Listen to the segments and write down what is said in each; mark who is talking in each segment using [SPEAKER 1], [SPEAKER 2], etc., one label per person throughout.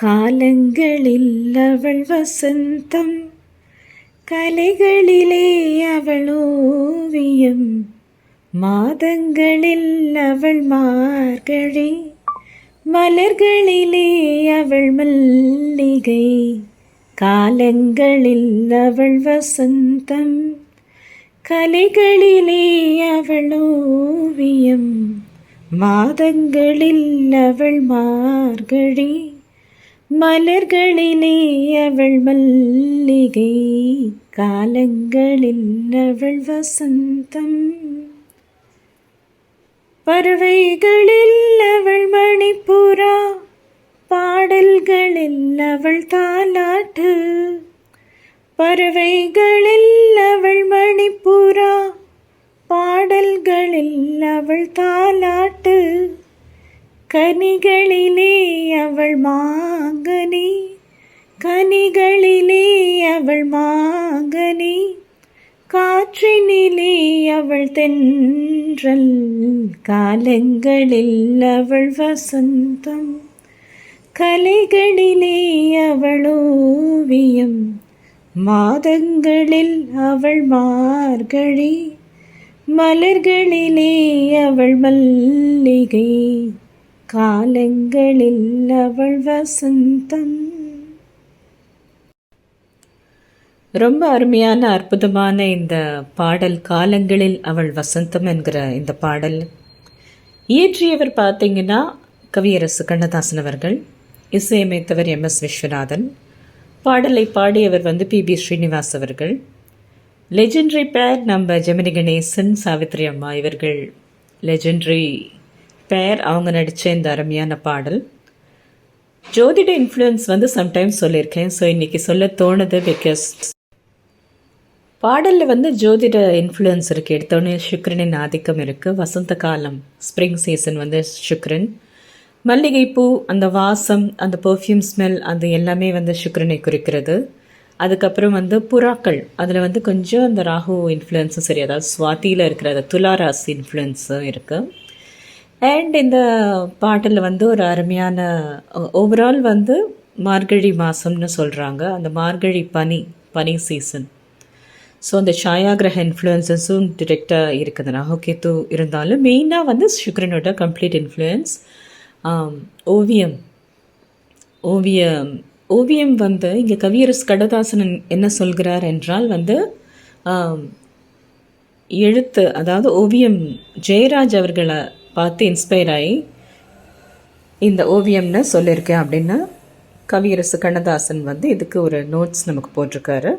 [SPEAKER 1] காலங்களில் அவள் வசந்தம் கலைகளிலே அவள் ஓவியம் மாதங்களில் அவள் மார்கழி மலர்களிலே அவள் மல்லிகை காலங்களில் அவள் வசந்தம் கலைகளிலே அவள் ஓவியம் மாதங்களில் அவள் மார்கழி. மலர்களிலே அவள் மல்லிகை காலங்களில் அவள் வசந்தம். பறவைகளில் அவள் மணிப்புறா பாடல்களில் அவள் தாலாட்டு. பறவைகளில் அவள் மணிப்புறா பாடல்களில் அவள் தாலாட்டு. கனிகளிலே அவள் மாங்கனி கனிகளிலே அவள் மாங்கனி காற்றினிலே அவள் தென்றல் காலங்களில் அவள் வசந்தம் கலைகளிலே அவள் ஓவியம் மாதங்களில் அவள் மார்கழி மலர்களிலே அவள் மல்லிகை காலங்களில் அவள் வசந்தம் ரொம்ப அருமையான அற்புதமான இந்த பாடல் காலங்களில் அவள் வசந்தம் என்கிற இந்த பாடல். இயற்றியவர் பார்த்தீங்கன்னா கவியரசு கண்ணதாசன் அவர்கள் இசையமைத்தவர் எம். எஸ். விஸ்வநாதன் பாடலை பாடியவர் வந்து பி. பி. ஸ்ரீனிவாஸ் அவர்கள் லெஜெண்டரி பேர் நம்ம ஜெமினி கணேசன் சாவித்ரி அம்மா இவர்கள் லெஜெண்டரி பேர் அவங்க நடித்த இந்த அருமையான பாடல். ஜோதிட இன்ஃப்ளூயன்ஸ் வந்து சம்டைம்ஸ் சொல்லியிருக்கேன். ஸோ இன்றைக்கி சொல்ல தோணுது பிகாஸ் பாடலில் வந்து ஜோதிட இன்ஃப்ளூயன்ஸ் இருக்குது எடுத்தோடனே சுக்ரனின் ஆதிக்கம் இருக்குது வசந்த காலம் ஸ்ப்ரிங் சீசன் வந்து சுக்ரன் மல்லிகைப்பூ அந்த வாசம் அந்த பர்ஃப்யூம் ஸ்மெல் அது எல்லாமே வந்து சுக்ரனை குறிக்கிறது. அதுக்கப்புறம் வந்து புறாக்கள். அதில் வந்து கொஞ்சம் அந்த ராகு இன்ஃப்ளூயன்ஸும் சரி அதாவது சுவாத்தியில் இருக்கிற அந்த துளாராசி இன்ஃப்ளூயன்ஸும் இருக்குது அண்ட் இந்த பாட்டில் வந்து ஒரு அருமையான ஓவரால் வந்து மார்கழி மாதம்னு சொல்கிறாங்க அந்த மார்கழி பனி பனி சீசன் ஸோ அந்த சாயாகிரக இன்ஃப்ளூயன்சஸும் டிரெக்டாக இருக்குது ராகுகேத்து இருந்தாலும் மெயினாக வந்து சுக்ரனோட கம்ப்ளீட் இன்ஃப்ளூயன்ஸ் ஓவியம். ஓவியம் ஓவியம் வந்து இங்கே கவியரசு கடதாசன் என்ன சொல்கிறார் என்றால் வந்து எழுத்து அதாவது ஓவியம் ஜெயராஜ் அவர்களை பார்த்து இன்ஸ்பயர் ஆகி இந்த ஓவியம்னு சொல்லியிருக்கேன் அப்படின்னு கவியரசு கண்ணதாசன் வந்து இதுக்கு ஒரு நோட்ஸ் நமக்கு போட்டிருக்காரு.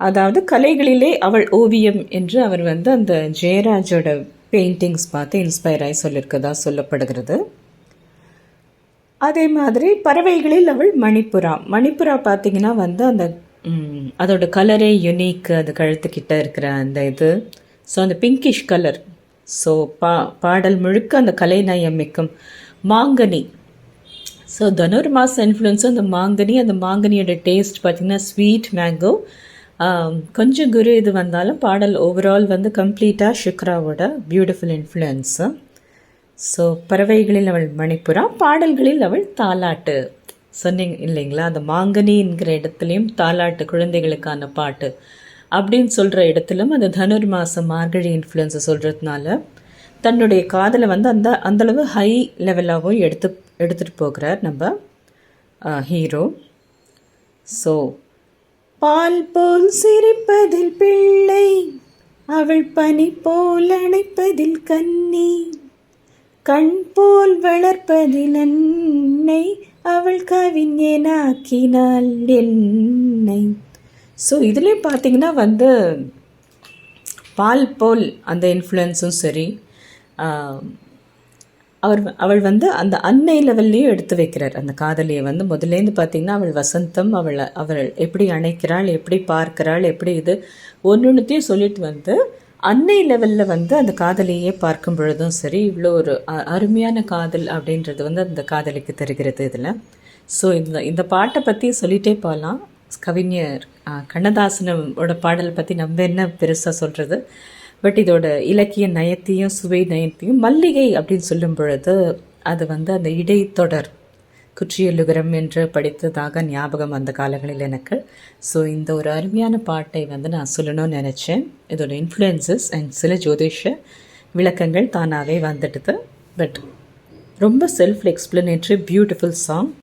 [SPEAKER 1] அதாவது கலைகளிலே அவள் ஓவியம் என்று அவர் வந்து அந்த ஜெயராஜோட பெயிண்டிங்ஸ் பார்த்து இன்ஸ்பயர் ஆகி சொல்லியிருக்கதா சொல்லப்படுகிறது. அதே மாதிரி பறவைகளில் அவள் மணிப்புறா மணிப்புறா பார்த்திங்கன்னா வந்து அந்த அதோட கலரே யுனிக் அது கழுத்துக்கிட்ட இருக்கிற அந்த இது. ஸோ அந்த பிங்கிஷ் கலர் ஸோ பா பாடல் முழுக்க அந்த கலைநயம் மிக்கும். மாங்கனி. ஸோ தனுர் மாச இன்ஃப்ளூயன்ஸும் அந்த மாங்கனி அந்த மாங்கனியோட டேஸ்ட் பார்த்திங்கன்னா ஸ்வீட் மேங்கோ கொஞ்சம் குரு இது வந்தாலும் பாடல் ஓவரால் வந்து கம்ப்ளீட்டாக சுக்ராவோட பியூட்டிஃபுல் இன்ஃப்ளூயன்ஸு ஸோ பறவைகளில் அவள் மணிப்புறா பாடல்களில் அவள் தாலாட்டு சொன்னீங்க இல்லைங்களா? அந்த மாங்கனிங்கிற இடத்துலையும் தாலாட்டு குழந்தைகளுக்கான பாட்டு. அப்படின்னு சொல்கிற இடத்துலும் அந்த தனுர் மாதம் மார்கழி இன்ஃப்ளூயன்ஸை சொல்கிறதுனால தன்னுடைய காதலை வந்து அந்த அந்தளவு ஹை லெவலாகவும் எடுத்து எடுத்துகிட்டு போகிறார் நம்ம ஹீரோ ஸோ பால் போல் சிரிப்பதில் பிள்ளை அவள் பனி போல் அணைப்பதில் கன்னி கண் போல் வளர்ப்பதில் அன்னை அவள் கவிஞனாக்கினாள் என்னை. ஸோ இதுலேயும் பார்த்தீங்கன்னா வந்து பால் போல் அந்த இன்ஃப்ளூயன்ஸும் சரி அவர் அவள் வந்து அந்த அன்னை லெவல்லையும் எடுத்து வைக்கிறார். அந்த காதலியை வந்து முதலேருந்து பார்த்திங்கன்னா அவள் வசந்தம் அவளை அவள் எப்படி அணைக்கிறாள் எப்படி பார்க்கிறாள் எப்படி இது ஒன்று ஒன்றுத்தையும் சொல்லிட்டு வந்து அன்னை லெவலில் வந்து அந்த காதலியே பார்க்கும் பொழுதும் சரி இவ்வளோ ஒரு அருமையான காதல் அப்படின்றது வந்து அந்த காதலிக்கு தருகிறது இதில். ஸோ இந்த இந்த பாட்டை பற்றி சொல்லிகிட்டே போகலாம் கவிஞர் கண்ணதாசனோட பாடல் பற்றி நம்ம என்ன பெருசாக சொல்கிறது பட் இதோட இலக்கிய நயத்தையும் சுவை நயத்தையும் மல்லிகை அப்படின்னு சொல்லும் பொழுது அது வந்து அந்த இடைத்தொடர் குற்றியலுகரம் என்று படித்ததாக ஞாபகம் அந்த காலங்களில் எனக்கு. ஸோ இந்த ஒரு அருமையான பாட்டை வந்து நான் சொல்லணும்னு நினச்சேன். இதோட இன்ஃப்ளூயன்சஸ் அண்ட் சில ஜோதிஷ விளக்கங்கள் தானாகவே வந்துடுது. பட் ரொம்ப செல்ஃப் எக்ஸ்பிளனேட்ரி பியூட்டிஃபுல் சாங்